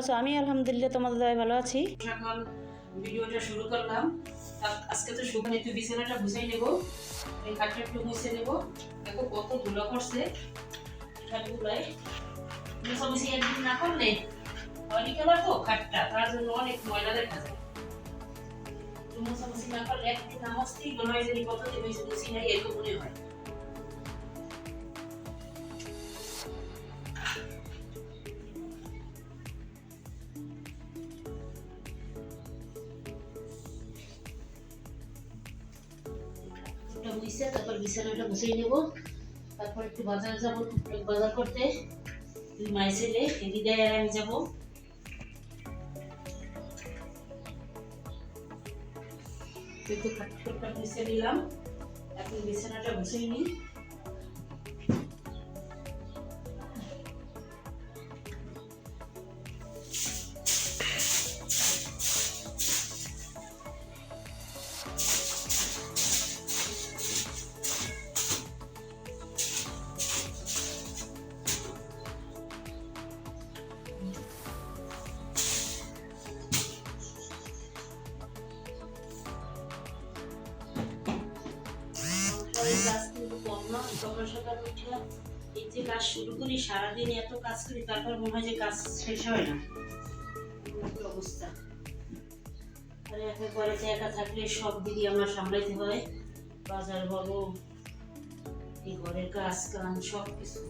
আছো? আমি আলহামদুলিল্লাহ তোমাদের দয় ভালো আছি। ভিডিওটা শুরু করলাম। আজকে তো শুকনো একটু বিছানাটা গুছিয়ে নেব। এই খাটটা একটু মুছে নেব। দেখো কত ধুলো পড়ছে। খাটগুলাই মুছামুছি একদিন না করলে অলি কালার তো খাটটা তার জন্য অনেক ময়লা দেখা যায়। একটু মুছামুছি না করলে একদিন না হয় যে কত দিন মুছি নাই এরকম মনে হয়। মুছে তারপর বিছানাটা গুছিয়ে নেব। তারপর একটু বাজার যাব, টুকটাক বাজার করতে। দুই মাই ছেলে দিদাই আর আমি যাব। একটু টুকটাক মুছে নিলাম। এখন বিছানাটা গুছিয়ে নিই। সকাল উঠে এই যে কাজ শুরু করি, সারাদিন এত কাজ করি, তারপর মনে হয় যে কাজ শেষ হয় না। অবস্থা। আর যে একা থাকলে সব দিকে আমার সামলাইতে হয়। বাজার বলো, এই ঘরের কাজ সব কিছু।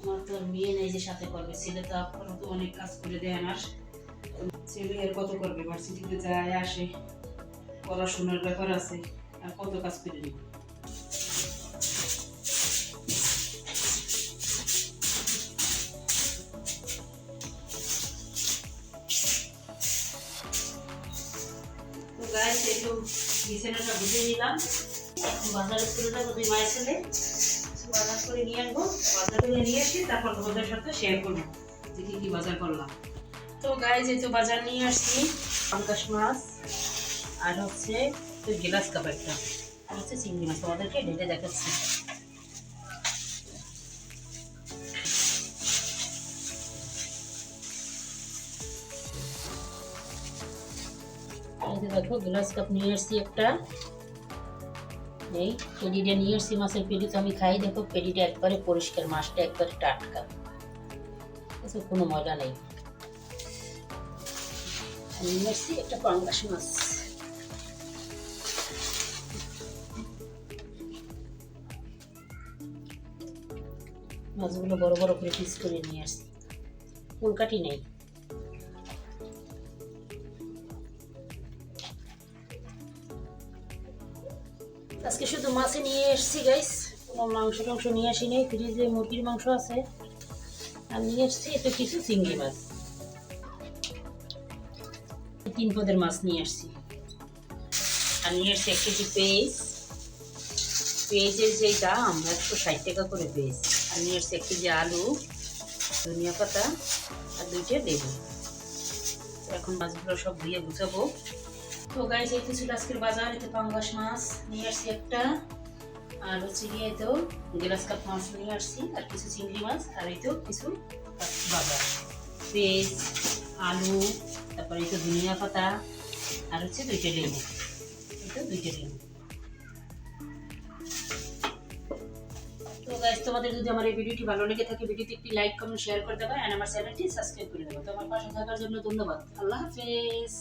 আমার তো মেয়ে নেই যে সাথে করবে, ছেলে তো আপনারা তো অনেক কাজ করে দেয় আমার। ছেলে আর কত করবে? ভার্সিটিতে যায়, আসে, পড়াশোনার ব্যাপার আছে, আর কত কাজ করে নিব? গাইস, একটু বিছানাটা বুঝিয়ে নিলাম। বাজারের বাজারে তুমি মায়ের ছেলে বাজার করে নিয়ে আসব। বাজার করে নিয়ে আসি তারপর তোমাদের সাথে শেয়ার করব যে কি বাজার করলাম। তো গায়ে যেহেতু বাজার নিয়ে আসছি। পঞ্চাশ মাছ, আর হচ্ছে গ্লাস কাপ একটা আর হচ্ছে চিংড়ি মাছ। তোমাদেরকে ঢেলে দেখাচ্ছি। যে দেখো গ্লাস কাপ নিয়ে একটা। এই পেডিটা নিয়ে মাছের পেডি। তো আমি খাই, দেখো, পেডিটা একবারে পরিষ্কার মাছটা একবারে টাটকা। আচ্ছা কোনো ময়লা নেই। একটা মাছ। মাছগুলো বড় বড় করে পিস করে নিয়ে আসছি। ফুলকাটি নেই। আজকে শুধু মাছে নিয়ে এসেছি গাইস কোনো মাংস টাংস নিয়ে আসিনি, ফ্রিজে মুরগির মাংস আছে। আর নিয়ে এসেছি একটু কিছু চিংড়ি মাছ। তিন পদের মাছ নিয়ে আসছি। আর নিয়ে এসছি এক কেজি পেঁয়াজ। পেঁয়াজের যে দাম, একশো ষাট টাকা করে পেঁয়াজ। আর নিয়ে এসছি এক কেজি আলু, ধনিয়া পাতা, আর দুইটা তো এখন মাছগুলো সব ধুয়ে গুছাবো। তো গাইজ এই তো ছিল আজকের বাজার এতে পাঙ্গাস মাছ নিয়ে আসছি একটা। আর হচ্ছে গিয়ে তো গ্লাস কাপ মাছ নিয়ে আসছি, আর কিছু চিংড়ি মাছ, আর এই তো কিছু বাজার। পেঁয়াজ, আলু, তারপরে এই তো ধনিয়া পাতা, আর হচ্ছে দুইটা লেবু। এই তো দুইটা লেবু। তো গাইজ তোমাদের যদি আমার এই ভিডিওটি ভালো লেগে থাকে ভিডিওটি একটি লাইক কমেন্ট শেয়ার করে দেবে আর আমার চ্যানেলটি সাবস্ক্রাইব করে দেবে। তো আমার পাশে থাকার জন্য ধন্যবাদ। আল্লাহ হাফেজ।